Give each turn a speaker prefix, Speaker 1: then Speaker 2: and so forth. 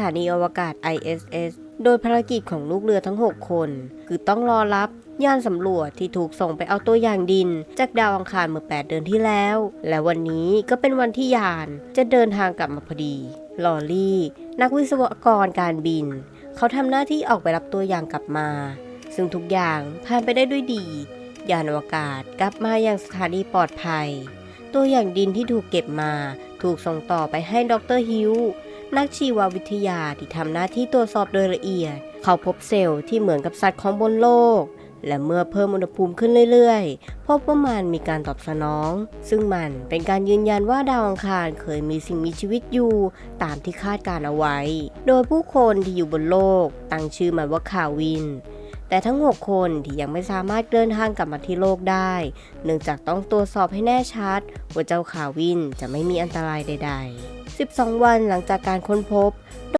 Speaker 1: ถานีอวกาศ ISS โดยภารกิจของลูกเรือทั้ง 6 คน คือต้องรอรับยานสำรวจที่ถูกส่งไปเอาตัวอย่างดิน จากดาวอังคารเมื่อ 8 เดือนที่แล้ว และวันนี้ก็เป็นวันที่ยานจะเดินทางกลับมาพอดี ลอรี่ นักวิศวกรการบิน เขาทำหน้าที่ออกไปรับตัวอย่างกลับมา ซึ่งทุกอย่างผ่านไปได้ด้วยดี ยานอวกาศกลับมาอยังสถานีปลอดภัย ตัวอย่างดินที่ถูกเก็บมา ถูกส่งต่อไปให้ดรฮิว นักชีววิทยาที่ทำหน้าที่ตรวจสอบโดยละเอียด เขาพบเซลล์ที่เหมือนกับสัตว์ของบนโลก และเมื่อเพิ่มอุณหภูมิขึ้นเรื่อยๆ พบว่ามันมีการตอบสนอง ซึ่งมันเป็นการยืนยันว่าดาวอังคารเคยมีสิ่งมีชีวิตอยู่ตามที่คาดการเอาไว้ โดยผู้คนที่อยู่บนโลก ตั้งชื่อมันว่าคาวิน แต่ทั้ง 6 คนที่ยังไม่สามารถเดินทางกลับมาที่โลกได้ เนื่องจากต้องตรวจสอบให้แน่ชัด ว่าเจ้าขาวินจะไม่มีอันตรายใด ๆ 12 วันหลังจากการค้นพบ